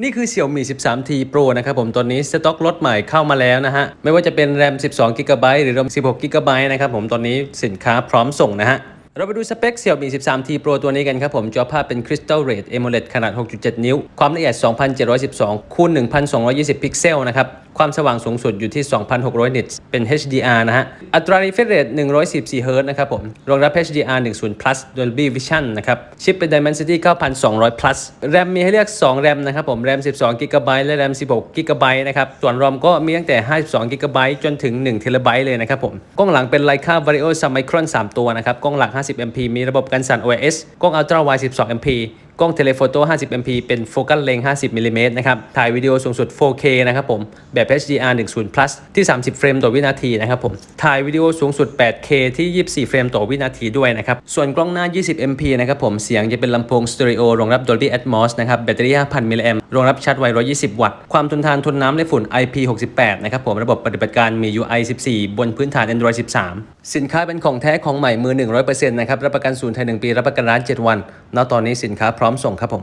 นี่คือ Xiaomi 13T Pro นะครับผมตอนนี้สต็อกรถใหม่เข้ามาแล้วนะฮะ ไม่ว่าจะเป็นแรม 12 GB หรือรอม 16 GB นะครับผมตอนนี้สินค้าพร้อมส่งนะฮะ เราไปดูสเปค Xiaomi 13T Pro ตัวนี้กันครับผมจอภาพเป็น Crystal Red AMOLED ขนาด 6.7 นิ้ว ความละเอียด 2712 คูณ 1220 พิกเซลนะครับความสว่างสูงสุดอยู่ที่ 2,600 นิตส์ เป็น HDR นะฮะ อัตรา refresh rate 114 Hz นะครับผม รองรับ HDR 10 plus Dolby Vision นะครับ ชิปเป็น Dimensity 9200 plus RAM มีให้เลือก2 RAM นะครับผม RAM 12 GB และ RAM 16 GB นะครับ ส่วน ROM ก็มีตั้งแต่ 52 GB จนถึง 1 TB เลยนะครับผม กล้องหลังเป็น Leica Vario Summicron 3 ตัวนะครับ กล้องหลัก 50 MP มีระบบกันสั่น OIS กล้อง Ultra Wide 12 MP กล้องเทเลโฟโต้ 50 MP เป็นโฟกัสเลง 50 มิลลิเมตรนะครับ ถ่ายวิดีโอสูงสุด 4K นะครับผม แบบ HDR 10 plus ที่ 30 เฟรมต่อวินาทีนะครับผม ถ่ายวิดีโอสูงสุด 8K ที่ 24 เฟรมต่อวินาทีด้วยนะครับ ส่วนกล้องหน้า 20 MP นะครับผม เสียงจะเป็นลำโพงสเตอริโอรองรับ Dolby Atmos นะครับ แบตเตอรี่ 5,000 มิลลิแอมรองรับชาร์จไว 120 วัตต์ ความทนทานทนน้ำและฝุ่น IP68 นะครับผม ระบบปฏิบัติการมี UI 14 บนพื้นฐาน Android 13 สินค้าเป็นของแท้ของใหม่มือ 100%นะครับ รับประกันศูนย์ไทย1ปี รับประกันร้าน 7 วัน ณตอนนี้สินค้าพร้อมส่งครับผม